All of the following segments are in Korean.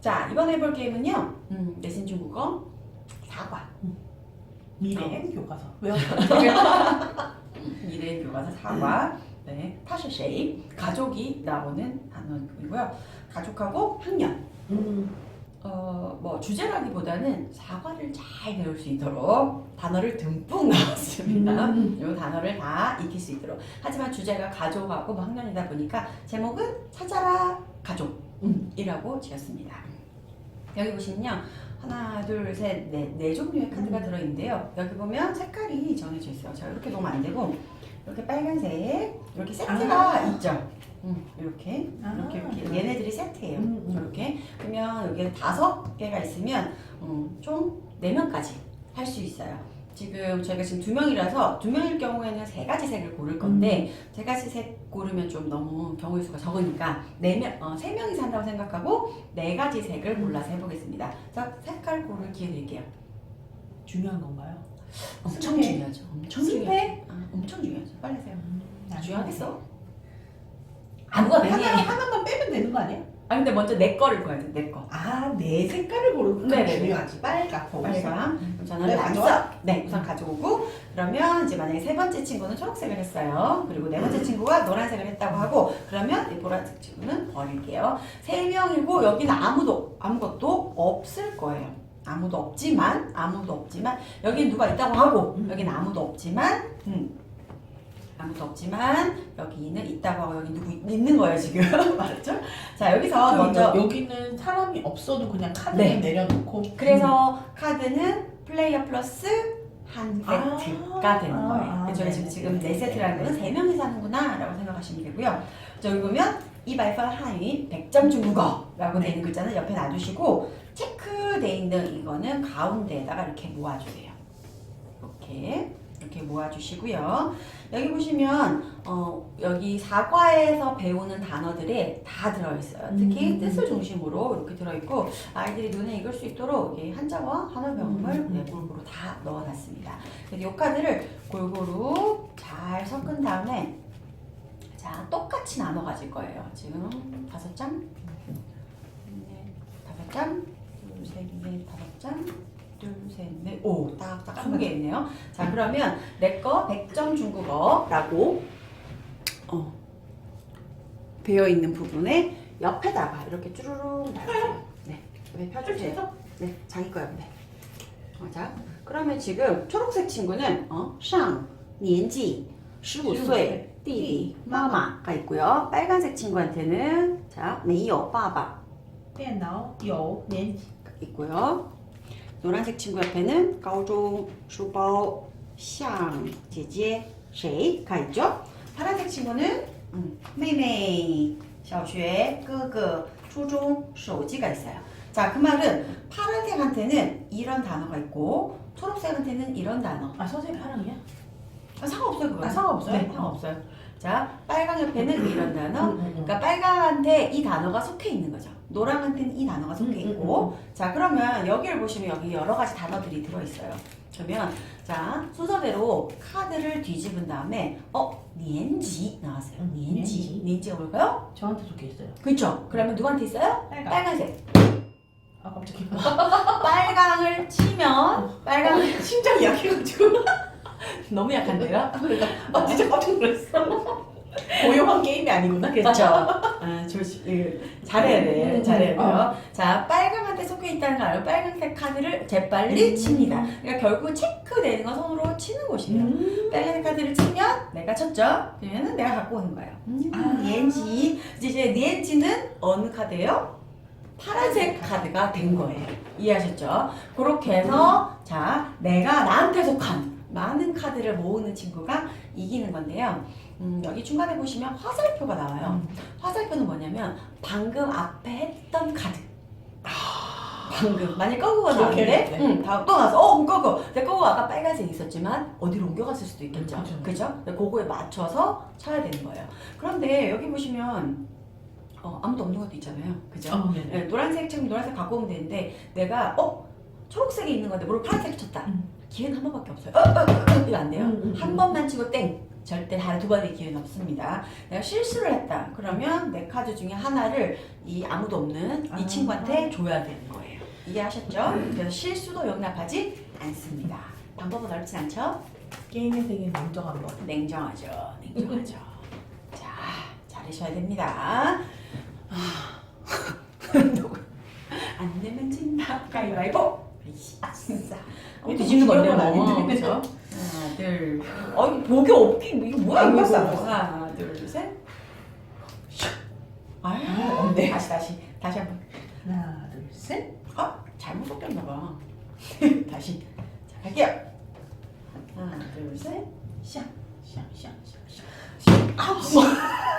자, 이번에 해볼 게임은요. 음, 내신 중국어 사과. 미래 교과서 왜요? 미래 교과서 사과. 네, 타시쉐이 가족이 나오는 단어이고요. 가족하고 학년. 음. 어, 뭐 주제라기보다는 사과를 잘 배울 수 있도록 단어를 듬뿍 넣었습니다. 음. 이 단어를 다 익힐 수 있도록. 하지만 주제가 가족하고 뭐 학년이다 보니까 제목은 찾아라 가족이라고 지었습니다. 여기 보시면요. 하나, 둘, 셋, 넷, 네 종류의 카드가 음. 들어있는데요. 여기 보면 색깔이 정해져 있어요. 자, 이렇게 놓으면 안 되고, 이렇게 빨간색, 이렇게 세트가 아. 있죠. 음, 이렇게, 아. 이렇게, 이렇게. 얘네들이 세트예요. 음, 음. 이렇게. 그러면 여기 다섯 개가 있으면, 음, 총네 명까지 할 수 있어요. 지금 저희가 지금 두 명이라서 두 명일 경우에는 세 가지 색을 고를 건데 세 가지 색 고르면 좀 너무 경우의 수가 적으니까 네명어세 명이 산다고 생각하고 네 가지 색을 골라서 해보겠습니다. 자 색깔 고를 기회 드릴게요. 중요한 건가요? 엄청 스페. 중요하죠. 엄청? 중요하죠. 아, 엄청 중요하죠. 빨리 하세요. 아, 중요하겠어. 아무거나 하나 해. 하나만 빼면 되는 거 아니야? 아 근데 먼저 내 거를 거야 돼. 내 거. 아, 내 색깔을 고르는 거 네네네. 중요하지. 빨갛고 음. 빨강. 그럼 저는 네,蓝色. 가져와? 네, 우선 가져오고 그러면 이제 만약에 세 번째 친구는 초록색을 했어요. 그리고 네 번째 친구가 노란색을 했다고 하고 그러면 이 보라색 친구는 버릴게요. 세 명이고 여기는 아무도 아무것도 없을 거예요. 아무도 없지만 아무도 없지만 여기 누가 있다고 하고 음. 여기는 아무도 없지만 음. 아무도 없지만 여기는 있다고 하고 여기 누구 있- 있는 거예요 지금 맞죠? 자 여기서 먼저 여기는 사람이 없어도 그냥 카드를 네. 내려놓고 그래서 카드는 플레이어 플러스 한 아, 세트가 되는 아, 거예요. 아, 그래서 네, 지금, 네, 지금 네, 네 세트라는 네, 거는 네. 세 명이 사는구나 라고 생각하시면 되고요. 저기 보면 이발파 한위 100점 중국어라고 네. 되는 글자는 옆에 놔두시고 체크돼 있는 이거는 가운데에다가 이렇게 모아주세요. 이렇게 이렇게 모아주시고요. 여기 보시면 어, 여기 사과에서 배우는 단어들이 다 들어있어요. 특히 음. 뜻을 중심으로 이렇게 들어있고 아이들이 눈에 익을 수 있도록 이 한자와 한어병음을 음. 네, 골고루 다 넣어놨습니다. 그래서 이 카드를 골고루 잘 섞은 다음에 자 똑같이 나눠 가질 거예요. 지금 다섯 장, 네, 다섯 장, 둘, 셋, 넷, 다섯 장, 둘, 셋, 넷, 오, 딱딱 스무 개 있네요. 자 그러면 내 거 100점 중국어라고 어, 되어 있는 부분에 옆에다가 이렇게 쭈루룩 놔주세요. 네, 여기 펴주세요. 네, 자기 거요. 네. 어, 자, 그러면 지금 초록색 친구는 어, 上年纪 15岁 弟弟 마마가 있고요. 빨간색 친구한테는 자, 没有爸爸电脑有年 있고요. 노란색 친구 옆에는 가오종 슈바오 샹 제제 쉐이가 있죠. 파란색 친구는 음, 메이메이 샤오쉐 끄끄 초종 쇼지가 있어요. 자, 그 말은 파란색한테는 이런 단어가 있고 초록색한테는 이런 단어. 아, 선생님 파랑이야? 아, 상관없어요, 그거. 아, 상관없어요? 네, 아, 상관없어요. 자, 빨강 옆에는 이런 단어. 음, 음, 음. 그러니까 빨강한테 이 단어가 속해 있는 거죠. 노랑한테는 이 단어가 속해 있고, 자 그러면 여기를 보시면 여기 여러 가지 단어들이 들어 있어요. 그러면 자 순서대로 카드를 뒤집은 다음에 어 니엔지 나왔어요. 음, 니엔지 니엔지. 니엔지가 뭘까요? 저한테 적혀 있어요. 그렇죠. 그러면 누구한테 있어요? 빨강. 빨간색. 아 깜짝이야. 빨강을 치면 빨강을 심장이 약해가지고. 너무 약한데요? 그러니까 아 진짜 깜짝 놀랐어. 고요한 게임이 아니구나. 그렇죠. 아, 조심, 예, 잘해야 돼. 음, 잘해야 음, 돼요. 자, 빨강한테 속해 있다는 거 알아요? 빨간색 카드를 재빨리 음. 칩니다. 그러니까 결국 체크되는 건 손으로 치는 곳이에요. 음. 빨간색 카드를 치면 내가 쳤죠? 그러면 내가 갖고 오는 거예요. 아. 니엔지. 이제 니엔지는 어느 카드예요? 파란색 카드가 된 거예요. 이해하셨죠? 그렇게 해서 자 내가 나한테 속한 많은 카드를 모으는 친구가 이기는 건데요. 음, 여기 중간에 보시면 화살표가 나와요. 화살표는 뭐냐면 방금 앞에 했던 카드. 방금 만약 꺼구가 나왔는데. 네. 응, 다또 나왔어. 어, 꺼구. 근데 꺼구가 아까 빨간색 있었지만 어디로 옮겨갔을 수도 있겠죠. 그죠. 그죠? 그거에 맞춰서 쳐야 되는 거예요. 그런데 여기 보시면 어, 아무도 없는 것도 있잖아요. 그죠? 어, 네네. 네, 노란색 책 노란색 갖고 오면 되는데 내가 어 초록색이 있는 건데 모르고 파란색 쳤다. 음. 기회는 한 번밖에 없어요. 어, 어, 어, 어, 이거 안 돼요. 음, 음, 한 음. 번만 치고 땡. 절대 다른 두 번의 기회는 없습니다. 내가 실수를 했다. 그러면 내 카드 중에 하나를 이 아무도 없는 이 아. 친구한테 줘야 되는 거예요. 이해하셨죠? 그래서 실수도 용납하지 않습니다. 방법은 어렵진 않죠? 게임에 되게 냉정한 거. 냉정하죠. 냉정하죠. 자, 잘하셔야 됩니다. 아. 안 내면 진다. 가위바위보. 뒤집는 건데, 어, 아닌데? 그죠? 하나, 둘. 어, 이거 목이 없긴 이게 뭐야 안 이거? 봤어, 안 봤어. 하나, 둘, 셋. 아, 아, 없네. 다시 다시 다시 한 번. 하나, 둘, 셋. 아, 잘못 섞였나 봐. 다시. 자, 갈게요. 하나, 둘, 셋. 샹. 샹, 샹, 샹, 샹. 씨.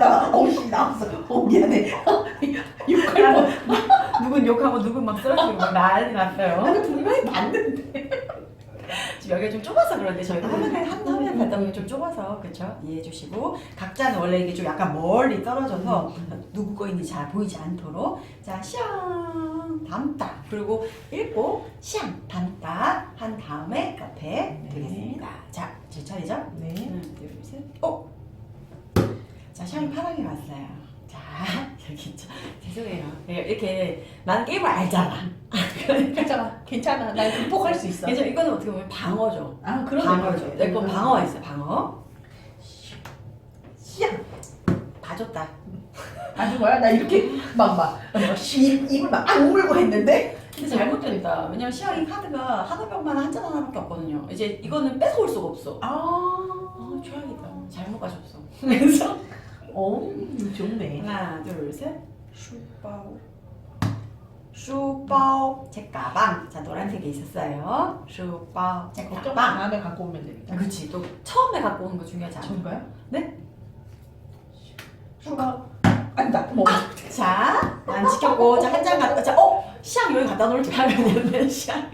나, 어우, 씨, 나왔어. 어, 미안해. 욕할 뻔. 누군 욕하고 누군 막 쓰러지고 막 난리 났어요. 나는 분명히 봤는데. 지금 여기가 좀 좁아서 그런데 저희가 화면에 한 화면 갖다 보면 좀 좁아서 그렇죠? 이해해 주시고 각자는 원래 이게 좀 약간 멀리 떨어져서 누구 거 있는지 잘 보이지 않도록 자샹 담다 그리고 읽고 샹 담다 한 다음에 옆에 네. 되겠습니다. 자, 제 차례죠? 네. 하나, 둘, 셋. 오! 자, 샹이 파랑이 왔어요. 자, 여기 있죠. 죄송해요. 네, 이렇게 나는 게임을 알잖아. 괜찮아. 괜찮아. 난 극복할 수 있어. 그래서 이거는 어떻게 보면 방어죠. 아, 그런 방어죠. 내건 방어가 있어, 방어. 씨. 봐줬다. 아주 뭐야? 나 이렇게 막, 막, 입, 입을 막 악물고 했는데? 근데 잘못됐다. 왜냐면 시아링 카드가 하나병만 한잔 하나밖에 없거든요. 이제 이거는 뺏어올 수가 없어. 아, 아, 최악이다. 잘못 가셨어. 그래서 어, 좋네. 하나, 둘, 셋. 슈바오. 슈바오. 제 가방. 자, 노란색이 있었어요. 슈바오. 제 걱정 가방. 다음에 갖고 오면 되니까. 그렇지. 또 처음에 갖고 오는 거 중요하지 않아? 전가요? 네? 슈가 아니다. 뭐. 자, 안 지켰고, 자, 한 장 갖다, 자, 어? 시앙 여기 갖다 놓을 줄 알았는데, 시앙.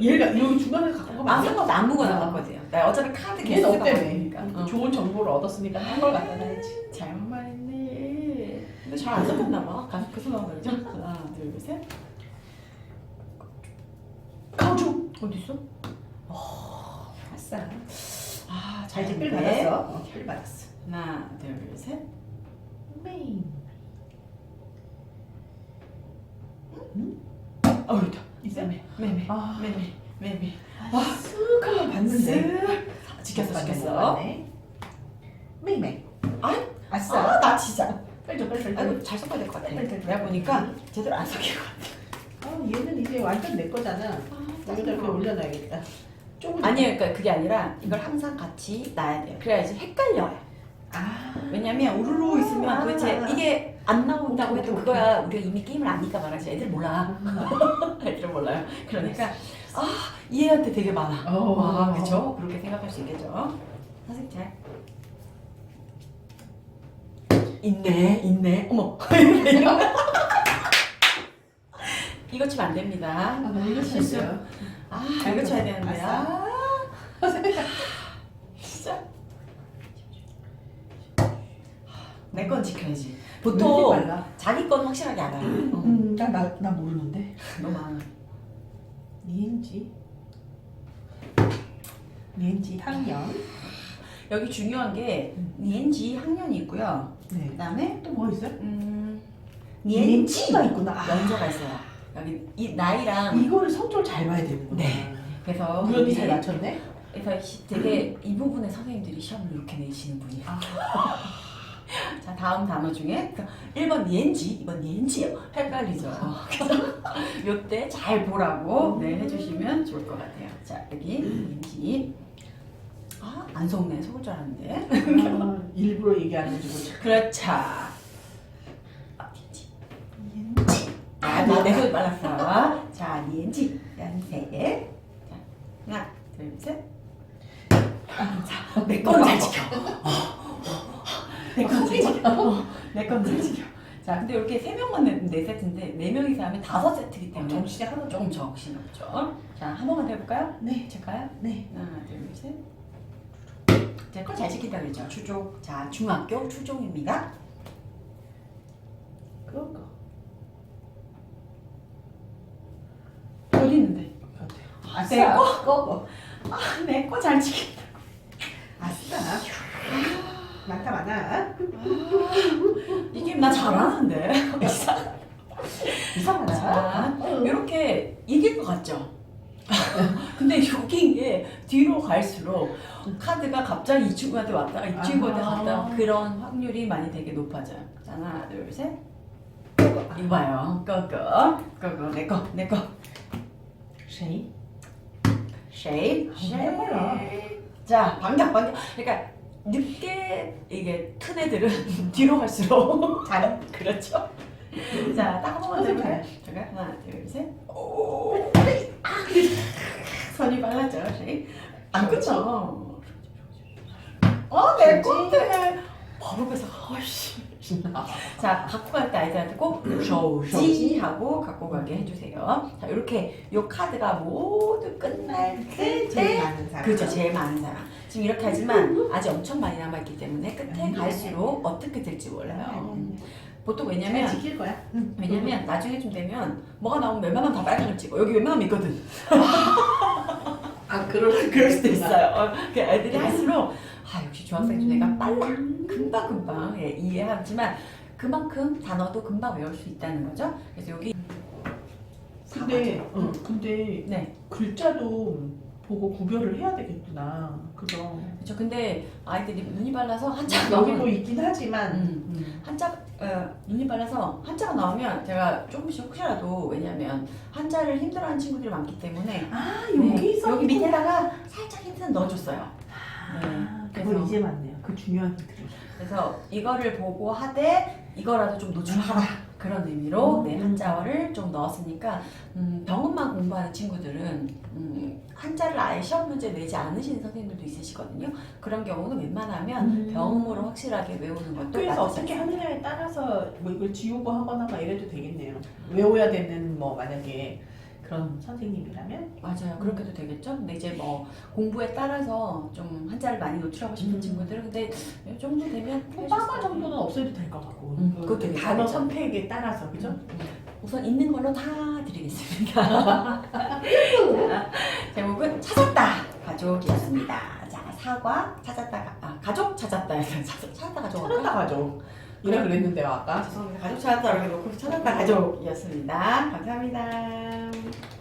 얘가 여기 중간에 갖고 가면 아, 안 돼? 상관없어. 안 묵어 나갔거든요. 나 어차피 카드 걔는 개수가 없다며. 바뀌니까. 어. 좋은 정보를 얻었으니까 한 걸 갖다 놔야지. 잘못 말했네. 근데 잘 안 섞였나 봐. 가서 계속 나오는 거죠? 하나, 둘, 셋. 가오주. 어디 있어? 아싸. 아, 자 이제 잘필 됐네. 받았어. 어, 필 받았어. 하나, 둘, 셋. 메인. 어, 있다. 있어요? 매매, 매매, 아, 매매, 매매. 쓱 하면 봤는데. 쓱. 지켰어, 지켰어. 메이메이. 아이, 아싸. 아, 나 진짜. 빨리 빨리 빨리. 아이고, 잘 섞어야 될 것 같아. 빨리, 빨리, 내가. 보니까 제대로 안 섞인 것 같아. 아, 얘는 이제 완전 내 거잖아. 아, 여기다 이렇게. 올려놔야겠다. 아니에요. 그러니까 그게 아니라 이걸 항상 같이 놔야 돼요. 그래야지 헷갈려요. 아, 왜냐면 우르르 있으면 아. 도대체 이게 안 나온다고 해도 그거야 우리가 이미 게임을 아니까 말하지 애들 몰라. 애들 몰라요. 그러니까 아 얘한테 되게 많아. 어. 와 그렇죠? 그렇게 생각할 수 있겠죠. 선생님 잘. 있네, 있네. 어머. 이거 치면 안 됩니다. 아, 이거 실수요. 아, 이거 쳐야 되는데. 아, 진짜. 내 건 지켜야지. 보통 빨라. 자기 건 확실하게 알아요. 어, 음, 나 나 나 모르는데. 너무 많아. 니엔지. 니엔지 학년. 여기 중요한 게 음. 니엔지 학년이 있고요. 네. 그다음에 또 뭐 있어요? 음, 니엔지가 있구나. 아, 연조가 있어요. 여기 이 나이랑 이거를 성적을 잘 봐야 되는구나. 네. 그래서 우연히 잘 맞췄네. 그래서 시- 되게 이 부분에 선생님들이 시험을 이렇게 내시는 분이야. 아. 자 다음 단어 중에 1번 니엔지, 2번 니엔지요. 헷갈리죠. 요때 잘 보라고 네, 해주시면 좋을 것 같아요. 자 여기 니엔지. 아 안 속네 속을 줄 알았는데. 아, 일부러 얘기하는 줄 그렇죠. 아, 니엔지. 아내 손이 빨랐어. 자 니엔지 연세. 자 하나 둘 셋. 자, 내건잘 지켜. 내건 잘 지켜. 내건 잘 지켜. 자, 근데 이렇게 세 명만 네 세트인데 네 명이서 하면 다섯 세트이기 때문에 정신이 하나 조금 정신이 없죠. 자, 한 번만 더 해볼까요? 네. 제가요? 네. 하나, 둘, 셋. 제걸잘 지킨다 그랬죠. 추종. 자, 중학교 추종입니다. 그런 거. 어디 있는데? 아싸. 내 거. 거. 아, 내 거 잘 지킨다. 아싸. 많다 많아. 이 게임 나 잘하는데. 이상하다. 자, 어. 이렇게 이길 것 같죠? 근데 웃긴 게 뒤로 갈수록 카드가 갑자기 이 친구한테 왔다가 이 친구한테 아하. 갔다가 그런 확률이 많이 되게 높아져요. 자, 하나, 둘, 셋. 아. 이봐요. 꺼꺼. 꺼꺼. 내 거, 내 거. 쉐이. 한번 해봐라. 자, 반격, 반격. 그러니까 늦게 이게 큰 애들은 뒤로 갈수록 잘. 그렇죠. 자, 딱 한 번만 더 해볼까요? 제가 하나, 둘, 셋. 오, 아, 선이 빨랐죠, 쉐입. 안 끝나. 어, 내건 뺏어. 아이씨. 자, 갖고 갈 때 아이들한테 꼭 쇼지 하고 갖고 가게 해주세요. 자, 이렇게 요 카드가 모두 끝날 제일 때 많은 사람. 그렇죠, 제일 많은 사람. 지금 이렇게 하지만 아직 엄청 많이 남아있기 때문에 끝에 갈수록 어떻게 될지 몰라요. 음. 보통 잘 왜냐면 지킬 거야. 왜냐면 나중에 좀 되면 뭐가 나오면 웬만하면 다 빨간을 찍어. 여기 웬만하면 있거든. 아 그럴 그럴 수도 있어요. 어, 그 애들이 할수록 아 역시 중학생 좀 애가 빨라. 금방 금방 예, 이해하지만 그만큼 단어도 금방 외울 수 있다는 거죠. 그래서 여기 근데 사과죠. 어, 근데 네. 글자도 보고 구별을 해야 되겠구나. 그죠? 그렇죠. 근데 아이들이 눈이 발라서 한자 여기도 나오면 있긴 하지만 음. 음. 한자 어, 눈이 발라서 한자가 나오면 제가 조금씩 혹시라도 왜냐면 한자를 힘들어하는 친구들이 많기 때문에 아 네, 여기서 여기 밑에다가 살짝 힌트는 넣어줬어요. 아, 네, 그걸 그래서- 이제 맞네요. 그 중요한 힌트를. 그래서 이거를 보고 하되 이거라도 좀 노출하라 그런 의미로 음. 네 한자어를 좀 넣었으니까 음, 병음만 공부하는 친구들은 음, 한자를 아예 시험 문제 내지 않으시는 선생님들도 있으시거든요. 그런 경우는 웬만하면 음. 병음으로 확실하게 외우는 것도 학교에서 나쁘지 어떻게 않습니다. 하느냐에 따라서 뭐 이걸 지우고 하거나 막 이래도 되겠네요. 외워야 되는 뭐 만약에 그런 선생님이라면 맞아요. 그렇게도 되겠죠. 근데 이제 뭐 공부에 따라서 좀 한자를 많이 노출하고 싶은 음. 친구들은 근데 이 정도 되면 빠마 정도는 없어도 될 것 같고 음, 그 그것도 되게 단어 다르죠. 선택에 따라서 그죠? 음. 우선 있는 걸로 다 드리겠습니다. 자, 제목은 찾았다 가족이었습니다. 자 사과 찾았다 가- 아 가족 찾았다 찾았다, 찾았다 가족 찾았다 가족 이라 그랬는데 아까 죄송합니다 가족 찾았다 이렇게 놓고 찾았다 가족이었습니다. 감사합니다.